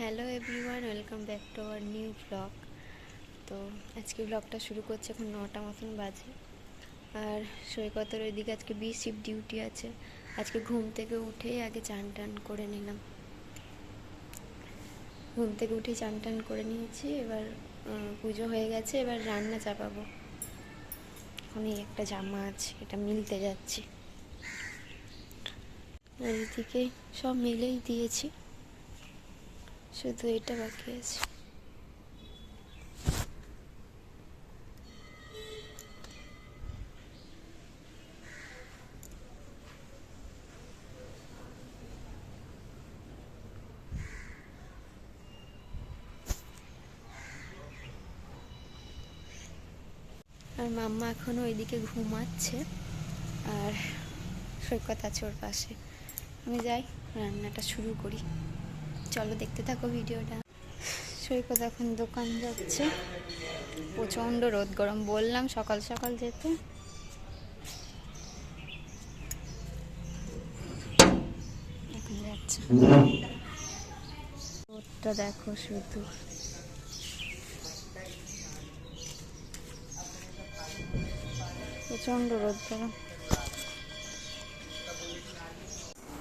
Hello everyone, welcome back to our new blog. তো আজকে ব্লগটা শুরু করছে এখন নটা মতন বাজে। আর সৈকতের ওইদিকে আজকে বি শিফট ডিউটি আছে। আজকে ঘুম থেকে উঠেই আগে চান টান করে নিলাম। ঘুম থেকে উঠে চান টান করে নিয়েছি, এবার পুজো হয়ে গেছে, এবার রান্না চাপাবো। এখন এই একটা জামা আছে, এটা মিলতে যাচ্ছি। আর সব মিলেই দিয়েছি। শুধু এটা বাকি আছে। আর মাম্মা এখনও ওইদিকে ঘুমাচ্ছে, আর সৈকত আছে ওর পাশে। আমি যাই, রান্নাটা শুরু করি। চলো দেখতে থাকো ভিডিওটা। সৈকত এখন দোকান যাচ্ছে। প্রচণ্ড রোদ, গরম বললাম সকাল সকাল যেতে। রোদটা দেখো শুধু। প্রচণ্ড রোদ গরম।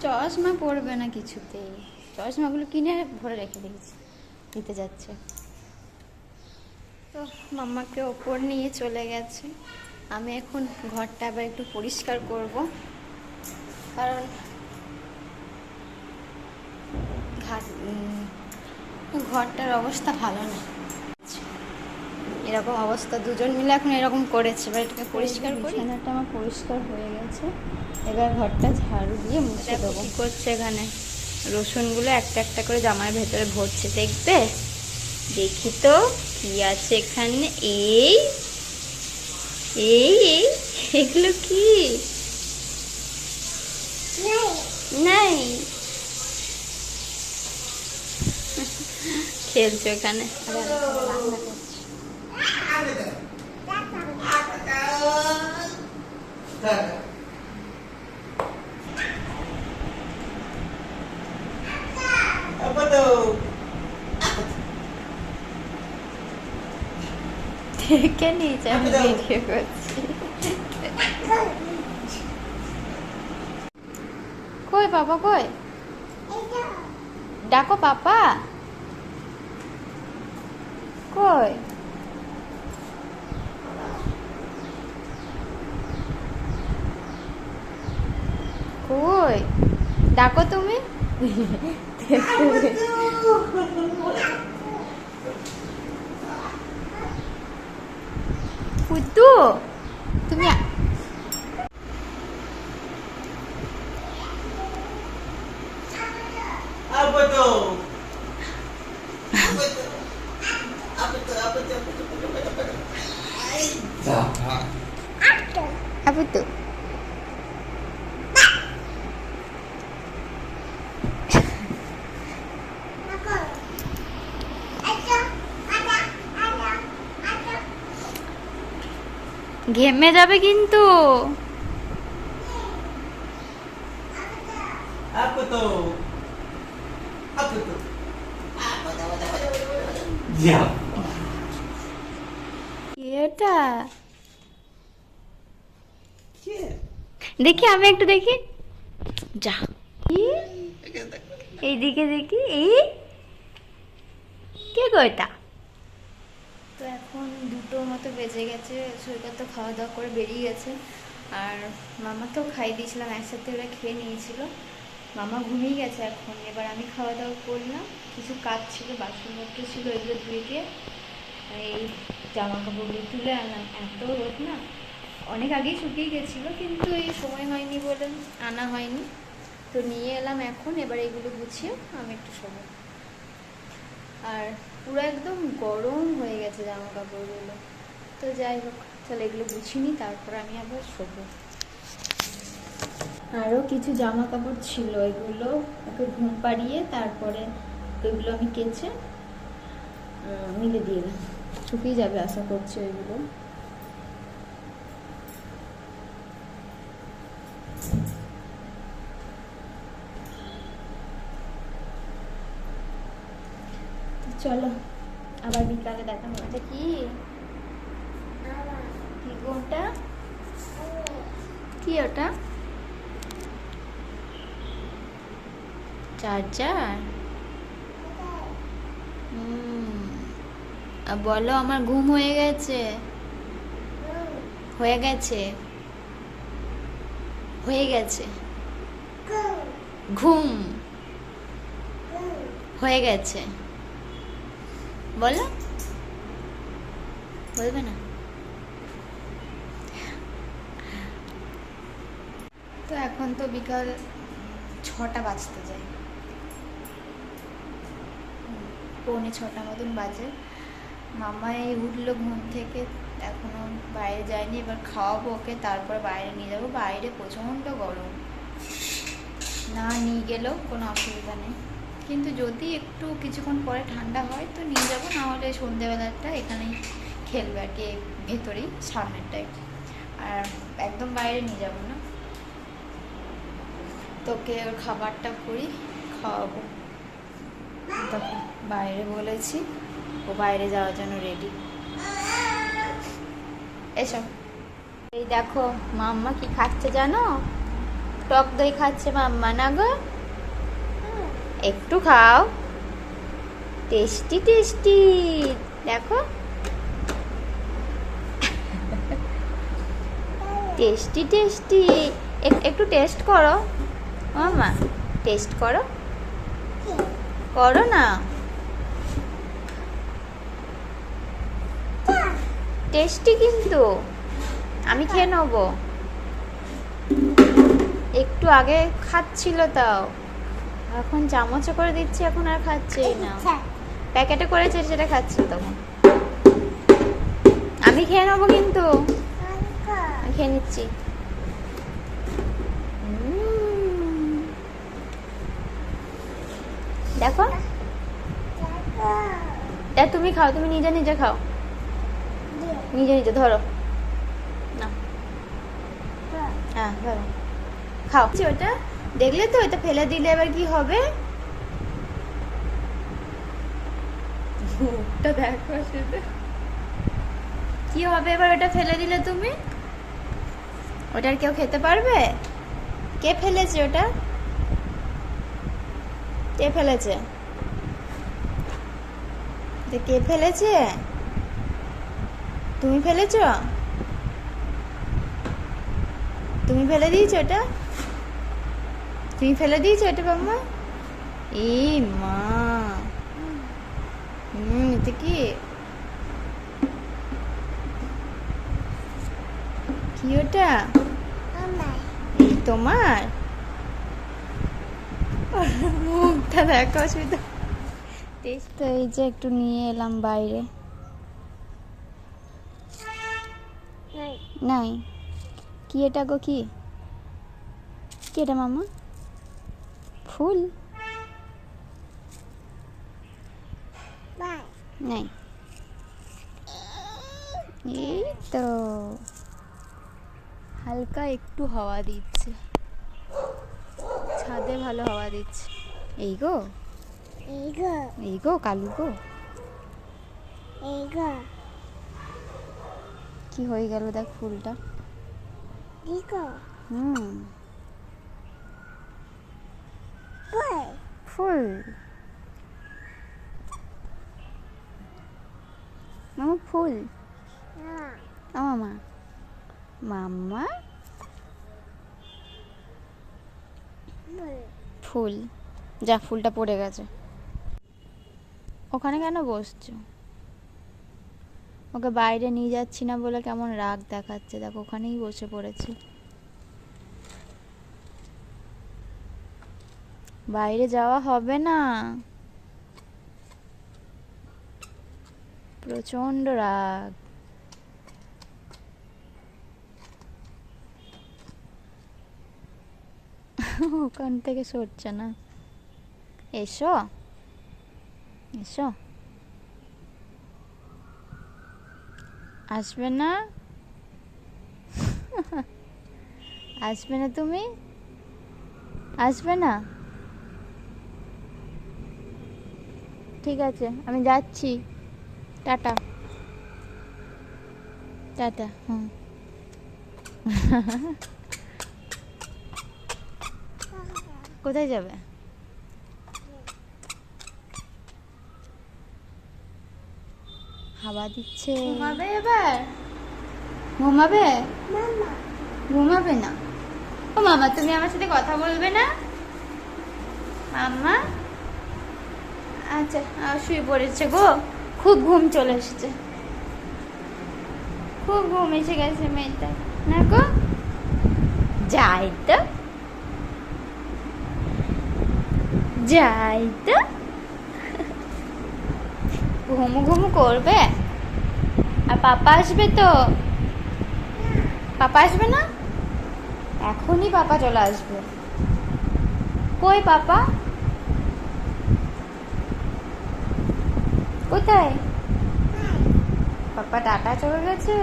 চশমা পড়বে না কিছুতেই। চশমাগুলো কিনে ভরে রেখে দিয়েছি দিতে যাচ্ছে। তো মাম্মাকে ওপর নিয়ে চলে গেছে। আমি এখন ঘরটা আবার একটু পরিষ্কার করব কারণ ঘরটার অবস্থা ভালো না। এরকম অবস্থা দুজন মিলে এখন এরকম করেছে। এবার এটাকে পরিষ্কার করি? আমার পরিষ্কার হয়ে গেছে। এবার ঘরটা ঝাড়ু দিয়ে মুছে দেবো। করছে এখানে? রসুনগুলো একটা একটা করে জামার ভেতরে ভরছে, দেখবে? দেখি তো কি আছে এখানে। এই এই এগুলো কি? নাই। খেলছো রান্না দেখে নিয়েছে আমি ভিডিও করছি কই বাবা কই ডাকো পাপা কই কই ডাকো তুমি ফুটু তুমি আ- Apa tuh? Apa tuh? Apa tuh? Apa tuh? Apa tuh? Apa tuh? Apa tuh? apa tuh ঘেমে যাবে কিন্তু। এটা দেখি, আমি একটু দেখি। যা। এইদিকে দেখি এই কে গো এটা? তো এখন দুটো মতো বেজে গেছে সৈকত তো খাওয়া দাওয়া করে বেরিয়ে গেছে। আর মামা তো খাই দিয়েছিলাম, একসাথে ওরা খেয়ে নিয়েছিল। মামা ঘুমিয়ে গেছে এখন, এবার আমি খাওয়া দাওয়া করলাম। কিছু কাজ ছিল, বাসনপত্র ছিল এগুলো ধুয়ে দিয়ে। এই জামা কাপড়গুলো তুলে আনলাম এত রোদ না। অনেক আগেই শুকিয়ে গেছিল, কিন্তু এই সময় হয়নি বলে আনা হয়নি। তো নিয়ে এলাম এখন, এবার এগুলো গুছিয়ে আমি একটু শোবো। আর পুরো একদম গরম হয়ে গেছে জামা কাপড়গুলো তো যাই হোক তাহলে এগুলো গুছিয়ে নিই, তারপর আমি আবার শোবো। আরও কিছু জামা কাপড় ছিল এগুলো, ওকে ঘুম পাড়িয়ে তারপরে ওইগুলো আমি কেচে মিলে দিয়ে দিলাম শুকিয়ে যাবে, আশা করছি ওইগুলো। চলো, আবার বিকালে দেখা হচ্ছে কি? কি ওটা? কি ওটা? চার্জার? বলো, আমার ঘুম হয়ে গেছে। হয়ে গেছে? হয়ে গেছে। ঘুম। হয়ে গেছে। বলো বলবে না তো এখন তো বিকাল ছটা বাজতে যায়। পৌনে ছটা মতন বাজে। মামা এই উঠল ঘুম থেকে, এখনও বাইরে যায়নি। এবার খাওয়াবো ওকে, তারপর বাইরে নিয়ে যাব। বাইরে প্রচণ্ড গরম। না নিয়ে গেলেও কোনো অসুবিধা নেই। কিন্তু যদি একটু কিছুক্ষণ পরে ঠান্ডা হয়, তো নিয়ে যাব না হলে সন্ধেবেলাটা এখানেই খেলবে আর কি ভেতরেই সামনেরটাই আর একদম বাইরে নিয়ে যাব না। তোকে ওর খাবারটা করি খাওয়াবো। তখন বাইরে বলেছি, ও বাইরে যাওয়ার জন্য রেডি এসব এই দেখো, মাম্মা কি খাচ্ছে জানো? টক দই খাচ্ছে মাম্মা, না গো? একটু খাও। Tasty tasty. দেখো। Tasty tasty. একটু টেস্ট করো। মামা। টেস্ট করো। করো না। টেস্টি কিন্তু। আমি খেয়ে নেব। একটু আগে খাচ্ছিল তাও। এখন চামচে করে দিচ্ছি এখন আর খাচ্ছেই না। প্যাকেটে করেছে সেটা খাচ্ছে তখন। আমি খেয়ে নেব কিন্তু। খেয়ে নিচ্ছি। দেখো। দেখ। তুমি খাও তুমি নিজে নিজে খাও। নিজে নিজে ধরো। না। হ্যাঁ ধরো। খাও। আচ্ছা, ওটা দেখলে তো এটা ফেলে দিলে এবার কি হবে? মুখটা দেখো শুধু কি হবে এবার ওটা ফেলে দিলে তুমি? ওটার কেউ খেতে পারবে? কে ফেলেছে ওটা? কে ফেলেছে? কে ফেলেছে? তুমি ফেলেছ? তুমি ফেলে দিয়েছ ওটা? তুমি ফেলে দিয়েছ এটা বাম্মা এ মা। হুম এটা কি? কি ওটা? এই তোমার? মুখটা দেখো শুধু তো এই যে একটু নিয়ে এলাম বাইরে। নাই? কি এটা গো কি? কি এটা মামা? ফুল? নাই। এই তো। হালকা একটু হাওয়া দিচ্ছে। ছাদে ভালো হাওয়া দিচ্ছে। এই গো। এই গো। কালু গো। কি হয়ে গেল দেখ ফুলটা? হুম। ফুল। মামা ফুল। ও মামা মাম্মা? ফুল। যা ফুলটা পড়ে গেছে। ওখানে কেন বসছো? ওকে বাইরে নিয়ে যাচ্ছি না বলে কেমন রাগ দেখাচ্ছে? দেখো ওখানেই বসে পড়েছে। বাইরে যাওয়া হবে না। প্রচণ্ড রাগ। ওখান থেকে সরছে না। এসো। এসো। আসবে না? আসবে না তুমি? আসবে না? ঠিক আছে আমি যাচ্ছি। টাটা। টাটা হুম। কোথায় যাবে? হাওয়া দিচ্ছে। ঘুমাবে এবার? ঘুমাবে? ঘুমাবে না? ও মামা তুমি আমার সাথে কথা বলবে না? মাম্মা? আচ্ছা শুয়ে পড়েছে গো। খুব ঘুম চলে এসেছে। খুব ঘুম এসে গেছে মেয়েটা না গো? যাই তো। যাই তো। ঘুমু ঘুমু করবে? আর পাপা আসবে তো? পাপা আসবে না? এখনই পাপা চলে আসবে। কই পাপা? কোথায়? পাপা টাটা চলে গেছে?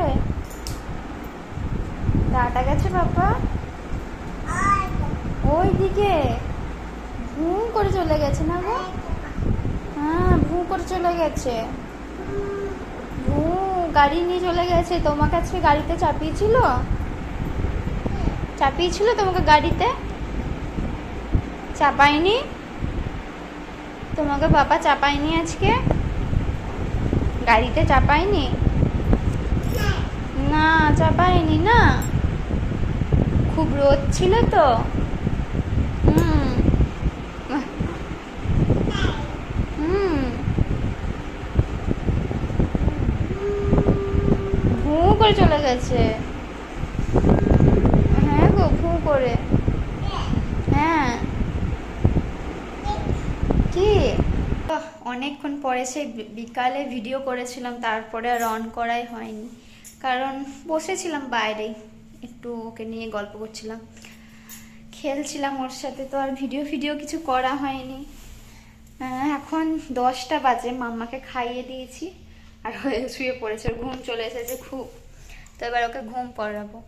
টাটা গেছে পাপা ওই দিকে ভুম করে চলে গেছে না গো? হ্যাঁ ভু করে চলে গেছে। ভু, গাড়ি নিয়ে চলে গেছে। তোমাকে আজকে গাড়িতে চাপিয়েছিল? চাপিয়েছিল তোমাকে গাড়িতে? চাপায়নি? তোমাকে বাবা চাপায়নি আজকে? গাড়িতে চাপায়নি? না চাপায়নি না। খুব রোদ ছিল তো। হুম। হুম। করে চলে গেছে হ্যাঁ গো ভু করে হ্যাঁ কি আহ, অনেকক্ষণ পরে সেই বিকালে ভিডিও করেছিলাম, তারপরে আর অন করাই হয়নি। কারণ বসেছিলাম বাইরে, একটু ওকে নিয়ে গল্প করছিলাম। খেলছিলাম ওর সাথে, তো আর ভিডিও ভিডিও কিছু করা হয়নি। এখন দশটা বাজে, মাম্মাকে খাইয়ে দিয়েছি, আর হয়ে শুয়ে পড়েছে ঘুম চলে এসেছে খুব। তো এবার ওকে ঘুম পড়াবো।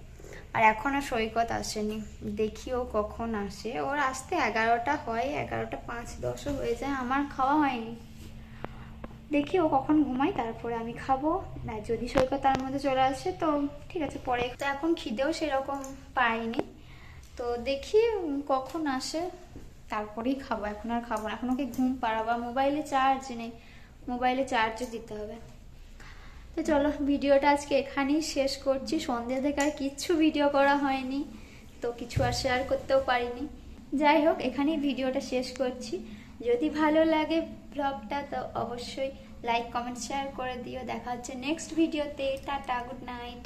আর এখনও সৈকত আসেনি, দেখি ও কখন আসে। ওর আসতে এগারোটা হয়, এগারোটা পাঁচ দশও হয়ে যায়, আমার খাওয়া হয়নি। দেখি ও কখন ঘুমাই তারপরে আমি খাব। না, যদি সৈকত তার মধ্যে চলে আসে, তো ঠিক আছে, পরে। তো এখন খিদেও সেরকম পাইনি। তো দেখি কখন আসে, তারপরেই খাব। এখন আর খাব না। এখন ওকে ঘুম পাড়াবো। মোবাইলে চার্জ নেই। মোবাইলে চার্জও দিতে হবে। তো চলো, ভিডিওটা আজকে এখানেই শেষ করছি। সন্ধ্যে থেকে আর কিচ্ছু ভিডিও করা হয়নি। তো কিছু আর শেয়ার করতেও পারিনি। যাই হোক, এখানেই ভিডিওটা শেষ করছি। যদি ভালো লাগে ব্লগটা, তো অবশ্যই লাইক কমেন্ট শেয়ার করে দিও। দেখা হচ্ছে নেক্সট ভিডিওতে। টাটা গুড নাইট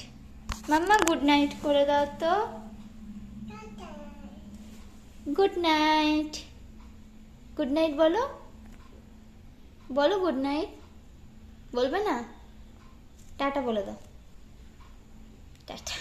মাম্মা গুড নাইট করে দাও তো। গুড নাইট গুড নাইট বলো। বলো গুড নাইট বলবে না? টাটা বলে দাও। টাটা।